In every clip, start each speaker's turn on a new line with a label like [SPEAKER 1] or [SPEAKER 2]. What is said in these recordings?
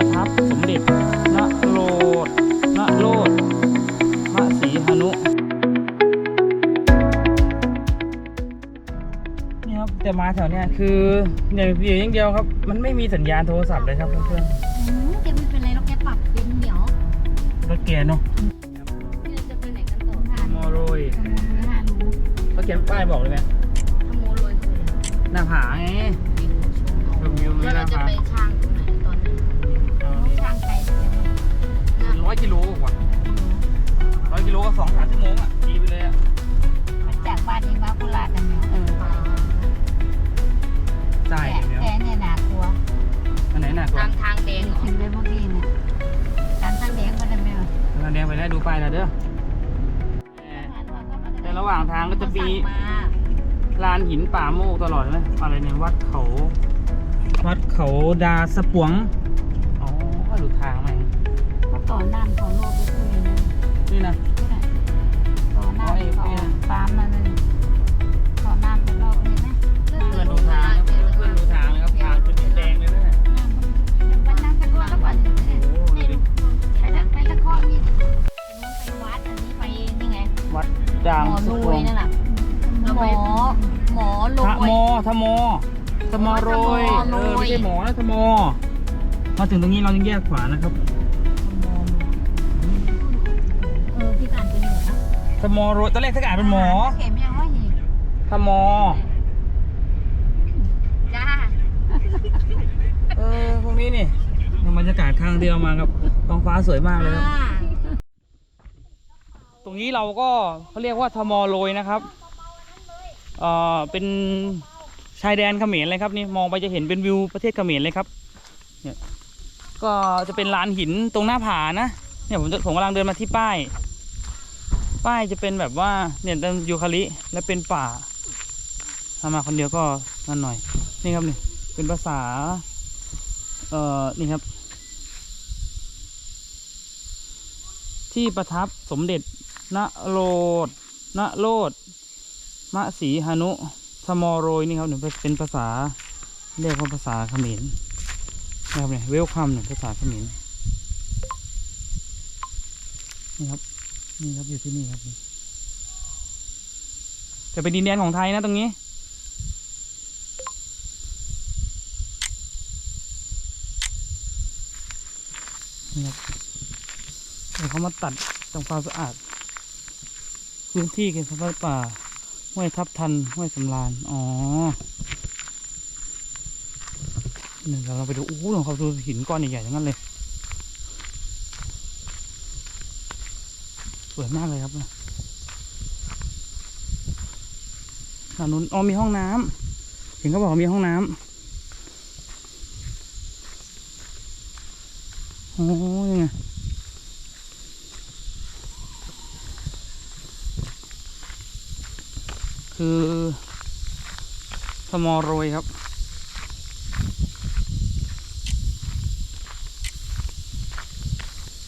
[SPEAKER 1] ประทับสมเด็จณโรดณโรดพระศรีหนุนี่ครับแต่มาแถวเนี้ยคืออย่างเดียวอย่างเดียวครับ มันไม่มีสัญญาณโทรศัพท์เลยครับเพื่อน
[SPEAKER 2] อืมแกไม่เป็นไรหรอกแกปรับเป็นเหนียว
[SPEAKER 1] ๆรถเกียร์เนาะ
[SPEAKER 2] พี่เราจะไปไหนกันต่อค่ะ
[SPEAKER 1] มอโรย
[SPEAKER 2] ขโมยไม่หารู้
[SPEAKER 1] เขาเขียนป้ายบอกเลยไหม
[SPEAKER 2] ขโมยรวยคืออะไร
[SPEAKER 1] หน้าผาไง วิวๆไม่
[SPEAKER 2] แล้วเราจะ
[SPEAKER 1] น่าพา
[SPEAKER 2] ไปช่างตรงไหนตอนนั้น
[SPEAKER 1] ร้อยกิโลกว่าร้อยกิโลก็สองสามชั่วโมงอะดีไปเลยอะ
[SPEAKER 2] มาจากบ้านเองมาโคราชกันเนาะ
[SPEAKER 1] ใช่
[SPEAKER 2] แต่
[SPEAKER 1] เดี๋ยว
[SPEAKER 2] แต่เนี่ยน่ากลัว
[SPEAKER 1] อันไหนหนักกว่า
[SPEAKER 2] ตามทางแดงเหรอเห็นเลยเมื่อกี้เนี่ยตามทางแดงมาได้ไหมวะ
[SPEAKER 1] ทางแดงไปแล้วดูป้ายแล้วเด้อแต่ระหว่างทางก็จะมี
[SPEAKER 2] เขาสั่งมา
[SPEAKER 1] ลานหินป่าโมกตลอดเลยไหมอะไรเนี่ยวัดเขา วัดเขาดาสปวง อ๋อก็ดูทาง ไหม
[SPEAKER 2] เมื่อก่อนน้ำเขาโลกไปคุยนะ
[SPEAKER 1] นี่นะ
[SPEAKER 2] ต่อน้ำเขาปาล์มมาเลยต่อน้ำเป็นรอบนี้ไหม
[SPEAKER 1] เพื่อนดูทางครับเพื่อนดูทางนะครับทางเป็นแดงเลยนะเนี่ย
[SPEAKER 2] วันนั้นกันว่าแล้ววันนี้
[SPEAKER 1] โอ้โหดูดิ
[SPEAKER 2] ไปละไปละข้อมีไปวัดอันนี้ไปนี่ไง
[SPEAKER 1] วัดจาง
[SPEAKER 2] หมอ
[SPEAKER 1] ส
[SPEAKER 2] ร
[SPEAKER 1] ป
[SPEAKER 2] ว
[SPEAKER 1] วยง
[SPEAKER 2] นั่นแหละหมอหมอร
[SPEAKER 1] ทะ
[SPEAKER 2] ว
[SPEAKER 1] โม
[SPEAKER 2] ย
[SPEAKER 1] ทะโมทะโมโรย
[SPEAKER 2] ทะโมโรย
[SPEAKER 1] เออไม่ใช่หมอนะทะโมมาถึงตรงนี้เราต้องแยกขวานะครับ ทะโมโรยตอนแรกถ้าอ่านเป็นหมอ
[SPEAKER 2] เข็มยังว่าหี
[SPEAKER 1] ทะโม
[SPEAKER 2] จ้า
[SPEAKER 1] เออพวกนี้นี่บรรยากาศข้างเดียวมาครับท้องฟ้าสวยมากเลยครับ ตรงนี้เราก็เขาเรียกว่าทมโรยนะครับ เอ่อ เป็นชายแดนเขมรเลยครับนี่มองไปจะเห็นเป็นวิวประเทศเขมรเลยครับ เนี่ย ก็จะเป็นลานหินตรงหน้าผานะ เนี่ยผมจะผมกำลังเดินมาที่ป้าย ป้ายจะเป็นแบบว่าเนี่ยเป็นยูคาลิและเป็นป่าถ้ามาคนเดียวก็นั่นหน่อย นี่ครับนี่เป็นภาษา เอ่อ นี่ครับ ที่ประทับสมเด็จณโรดณโรดมะสีหนุสมอโรยนี่ครับหนึ่งเป็นภาษา เรียกว่าภาษาเขมรนะครับเนี่ยเวลคัมเนี่ยภาษาเขมรนี่ครับ นี่ครับอยู่ที่นี่ครับจะเป็นดินแดนของไทยนะตรงนี้ นี่ครับเดี๋ยวเขามาตัดทำความสะอาดพื้นที่เขตสัตว์ป่าห้วยทับทันห้วยสำราญอ๋อนี่เดี๋ยวเราไปดูอู้หลวงเขาดูหินก้อนใหญ่ๆอย่างนั้นเลย สวยมากเลยครับนะด้านนู้นอ๋อมีห้องน้ำเห็นเขาบอกมีห้องน้ำโอ้ยงไงคือสมอโรยครับ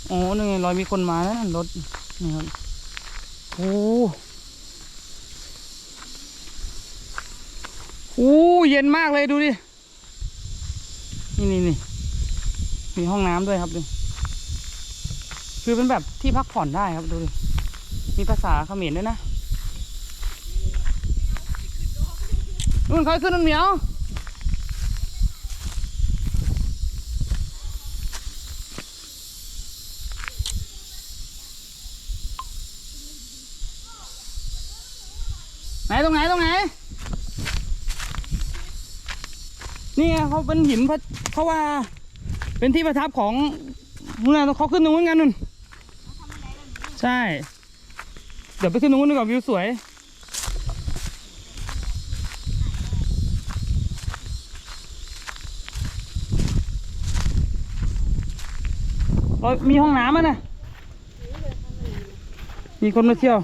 [SPEAKER 1] โอ้นี่ไงรอยมีคนมาแล้วนั่นรถ นี่ครับโอ้โอ้เย็นมากเลยดูดิ นี่นี่นี่มีห้องน้ำด้วยครับดูคือเป็นแบบที่พักผ่อนได้ครับดูดิ มีภาษาเขมรด้วยนะนู่นเขาขึ้นนู่นเหมียว นตรงไหนตรงไหน นี่ไงเขาเป็นหินเพราะเขาว่า เป็นที่ประทับของนู่นนะเขาขึ้นตรงนู้นกันนู่นใช่ เดี๋ยวไปขึ้นตรงนู้นดีกว่าวิวสวยมีห้องน้ำอะนะมีคนมาเที่ยว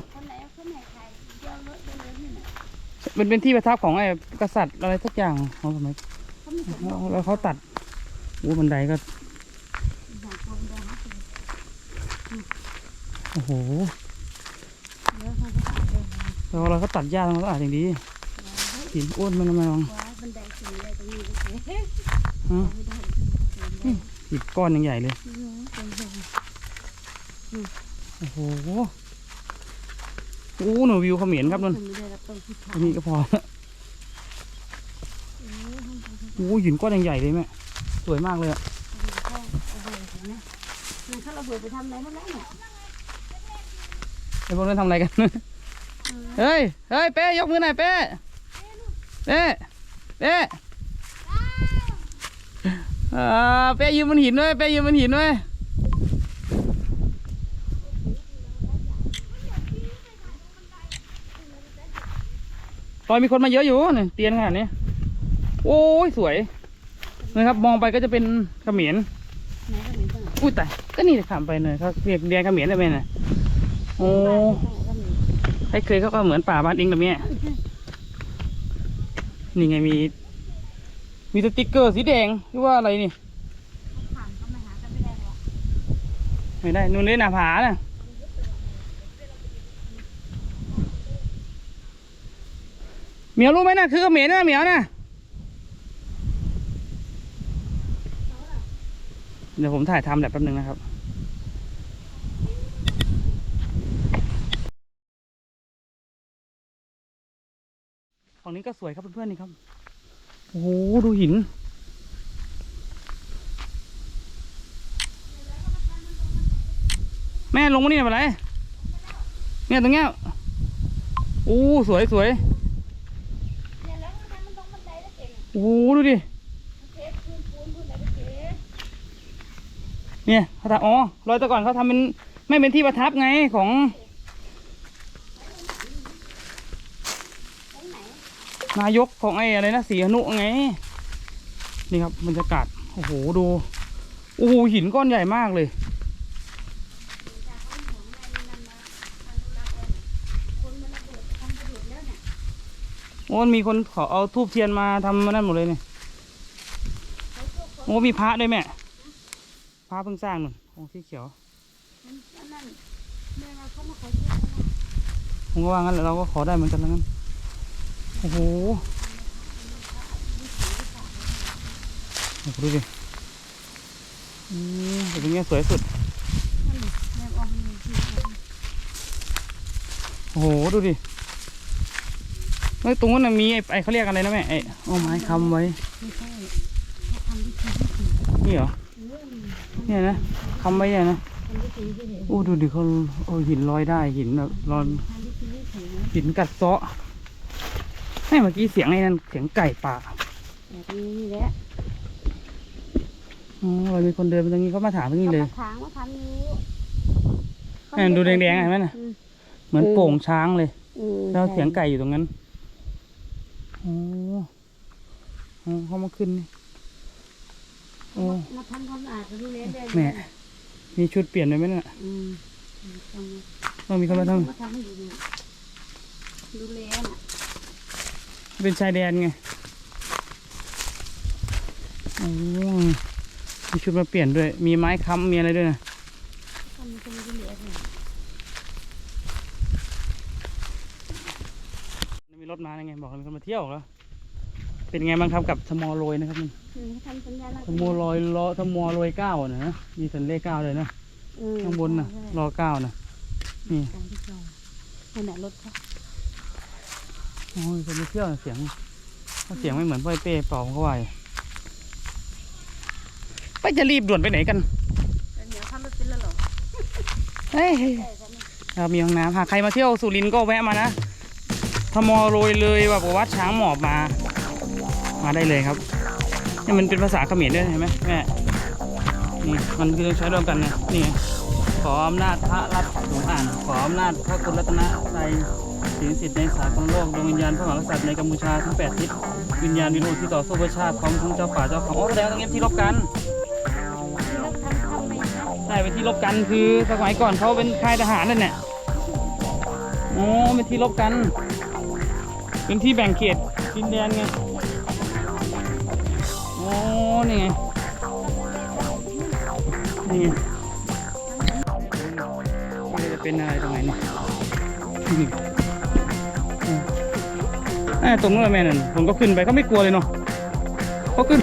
[SPEAKER 1] เป็นเป็นที่ประทับของไอ้กษัตริย์อะไรสักอย่างของสมัยแล้วเขาตัดโอ้บันไดก็โอ้โหแล้วเราก็ตัดหญ้าทำความสะอาดอย่างดีหินอ้วนมันทำไมวะ
[SPEAKER 2] บันไดสูงเลยตรงนี้
[SPEAKER 1] ฮะหินก้อนยังใหญ่เลย โอ้โห อ้หนูวิวเขมรครับนั่น
[SPEAKER 2] ไม่ได้รับต้นที่
[SPEAKER 1] อันนี้ก็พอโอ้หินก้อนยังใหญ่เลยแม่สวยมากเลยอะ
[SPEAKER 2] มันเขาระเบิดไปทำอะไรมาแล้วเนี่ย
[SPEAKER 1] ไอ้พวกนั้นทำอะไรกันเฮ้ยเฮ้ยเป้ยกมือหน่อยเป้เป้เป้อ่าเป้ยืนบนหินด้วยเป้ยืนบนหินด้วย ตอนมีคนมาเยอะอยู่เนี่ยเตียนขนาดนี้ โอ้ยสวยนะครับ มองไปก็จะเป็นเขมร
[SPEAKER 2] ไหนก็มีตั้ง
[SPEAKER 1] อุ้ยแตายก็นี่ขามไปเลยเขาเรียกเรียนเขมรได้ไหมน่ะโอ้ใครเคยเขาก็เหมือนป่าบ้านเองแบบเนี้ยนี่ไงมี มีสติ๊กเกอร์สีแดงหรือว่าอะไรนี่
[SPEAKER 2] ไม่ได้
[SPEAKER 1] นู่นเลยหน้าผาน่ะ เหมียวรู้ไหมนะคือเขมรนะเหมียวนะเดี๋ยวผมถ่ายทำแบบแป๊บนึงนะครับฝั่งนี้ก็สวยครับเพื่อนๆนี่ครับ โอ้โหดูหิน แม่ลงมานี่หน่อยไปไรเนี่ยตรงเนี้ยโอ้สวยสวย
[SPEAKER 2] แล้วทำมันตรงบันไดแล้วเก่ง
[SPEAKER 1] โอ้ดูดิ
[SPEAKER 2] เนี่
[SPEAKER 1] ยเขาทำอ๋อรอยแต่ก่อนเขาทำเป็นไม่เป็นที่ประทับไงของนายกของไอ้อะไรนะสีหนุไง นี่ครับบรรยากาศ โอ้โห ดู โอ้โหหินก้อนใหญ่มากเลย
[SPEAKER 2] คนมันระเบิดทำระเบิดแล้วเนี่ย
[SPEAKER 1] โอ้มีคนขอเอาทูบเทียนมาทำมานั่นหมดเลยเนี่ยโอ้มีพระด้วยแม่พระเพิ่งสร้างหนึ่งองค์ที่เขียวผมก็ว่างั้นแหละเราก็ขอได้เหมือนกันแล้วงั้นโอ้โหดูดิอืมแต่ตรงเนี้ยสวยสุดโอ้โหดูดิ เฮ้ยตรงนั้นนะมีไอ้ไอ้เขาเรียกอะไรนะแม่ไอ้เอาไม้ค้ำไว้
[SPEAKER 2] ไม่ใช่เขาทำพิธีพิธี
[SPEAKER 1] นี่เหรอ
[SPEAKER 2] เรื่อง
[SPEAKER 1] เนี่ยนะค้ำไว้เนี่ยนะ
[SPEAKER 2] ทำพิธีพิธี
[SPEAKER 1] โอ้ดูดิเขาโอ้หินลอยได้หินแบบลอย
[SPEAKER 2] ทำพิธีพิธีนะ
[SPEAKER 1] หินกัดเซาะไม่เมื่อกี้เสียงไอ้นั่นเสียงไก่ป่า
[SPEAKER 2] แบบนี้นี่แหละ
[SPEAKER 1] อ๋อเรามีคนเดินไปตรงนี้เขามาถามตรงนี้เลย
[SPEAKER 2] ขางว่าทำอยู่
[SPEAKER 1] แม่ดูแดงๆเห็นไหมน่ะ
[SPEAKER 2] อืม
[SPEAKER 1] เหมือนโป่งช้างเลย
[SPEAKER 2] อืม
[SPEAKER 1] แล้วเสียงไก่อยู่ตรงนั้น โอ้โอ้เขามาขึ้นนี่โอ้
[SPEAKER 2] มาทำความสะอาดก็ดูแลได้
[SPEAKER 1] แม่มีชุดเปลี่ยนเลยไหมเนี่ย
[SPEAKER 2] อืมต้อง
[SPEAKER 1] ต้องมีคนมาท
[SPEAKER 2] มาทำให้ดูเนี่ยดูแลน่ะำ
[SPEAKER 1] เป็นชายแดนไงโอ้มีชุดมาเปลี่ยนด้วย มีไม้ค้ำมีอะไรด้วยนะ
[SPEAKER 2] ต้องมีคนดูแลเนี่ย
[SPEAKER 1] มี รถมาไงบอกให้มีคนมาเที่ยวเหรอเป็นไงบ้างครับกับสมอลโรยนะครับมัน
[SPEAKER 2] อืมเขาทำสัญญาณ
[SPEAKER 1] สมอลอยล้อสมอลอยเก้าอะนะ มีสัญเลขเก้าเลยนะ
[SPEAKER 2] อืม
[SPEAKER 1] ข้างบนน่ะ
[SPEAKER 2] ใช่
[SPEAKER 1] รอเก้านะนี่
[SPEAKER 2] การที่จองขนาดรถเขา
[SPEAKER 1] โอ้ยคนไปเที่ยวน่ะเสียงเสียงไม่เหมือนพ่อยเป้เป่าเขาไว้ไปจะรีบด่วนไปไหนกัน
[SPEAKER 2] แต่เดี๋ยวทำไม่เป็นแล้วหรอ
[SPEAKER 1] เฮ้ย
[SPEAKER 2] ใช่ใช่ไหม
[SPEAKER 1] ครับมีห้องน้ำหากใครมาเที่ยวสุรินทร์ก็แวะมานะท มโรยเลยแบบวัดช้างหมอบมา มาได้เลยครับนี่มันเป็นภาษาเขมรด้วยเห็นไหมแม่นี่มันคือใช้ร่วมกันนะนี่ขออำนาจพระรัตน์หลวงอ่าน ขออำนาจพระคุณรัตนตรัยสิงสิทธิ์ในสากลโลกดวงวิญญาณพระมหากษัตริย์ในกัมพูชาทั้งแปดทิศวิญญาณวิโรจน์ที่ต่อสู้เพื่อชาติพร้อมทั้งเจ้าป่าเจ้าเขาโอ้แสดงว่าตรงนี้ที่รบกันใช่เป็นที่รบกันคือสมัยก่อนเขาเป็นค่ายทหารนั่นแหละโอ้เป็นที่รบกัน เป็นที่แบ่งเขตดินแดนไงโอ้นี่ไงนี่ไม่จะเป็นอะไรตรงไหนเนี่ยนี่อ่ตรงนู้นแม่นั่นผมก็ขึ้นไปเขาไม่กลัวเลยเนาะเขาขึ้น